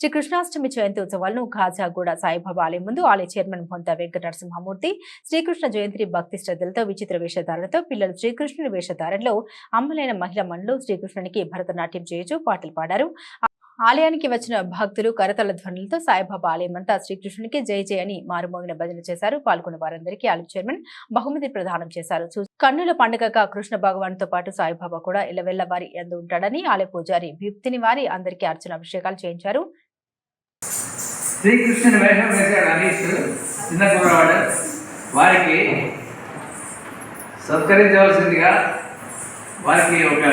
శ్రీ కృష్ణాష్టమి జయంతి ఉత్సవాలను ఖాజాగూడ సాయిబాబా ఆలయం ముందు ఆలయ చైర్మన్ బొంత వెంకట నరసింహమూర్తి శ్రీకృష్ణ జయంతి భక్తి శ్రద్ధలతో విచిత్ర వేషధారణతో పిల్లలు శ్రీకృష్ణుని వేషధారణలో అమ్మలైన మహిళా మండలు శ్రీకృష్ణునికి భరతనాట్యం చేయుచు పాటలు పాడారు. ఆలయానికి వచ్చిన భక్తులు కరతల ధ్వనులతో సాయిబాబా ఆలయం అంతా శ్రీకృష్ణునికి జై జై అని మారుమోగిన భజన చేశారు. పాల్గొన్న వారందరికీ ఆలయ చైర్మన్ బహుమతి ప్రదానం చేశారు. కన్నుల పండుగగా కృష్ణ భగవాన్తో పాటు సాయిబాబా కూడా ఇలవెల్ల వారి ఎందు ఉంటాడని ఆలయ పూజారి భీప్తిని వారి అందరికీ అర్చన అభిషేకాలు చేయించారు. శ్రీకృష్ణుని వేషం వేశాడు అనీష్ చిన్న కుర్రవాడు వారికి సత్కరించవలసిందిగా వారికి ఒక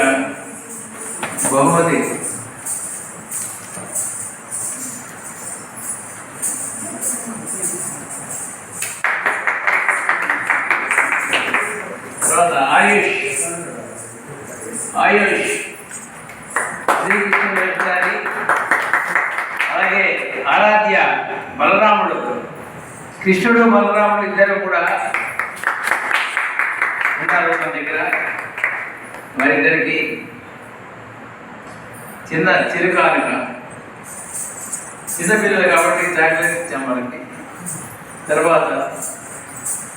బహుమతి తర్వాత ఆయుష్ ఆయుష్ శ్రీకృష్ణుని వేషాన్ని అలాగే ఆరాధ్య బలరాముడు కృష్ణుడు బలరాముడు ఇద్దరు కూడా ఉంటారు మన దగ్గర. వారిద్దరికి చిన్న చిరుకానుక. చిన్నపిల్లలు కాబట్టి జాగ్రత్త ఇచ్చాం వాళ్ళకి తర్వాత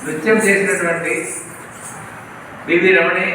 నృత్యం చేసినటువంటి బిబి రమణి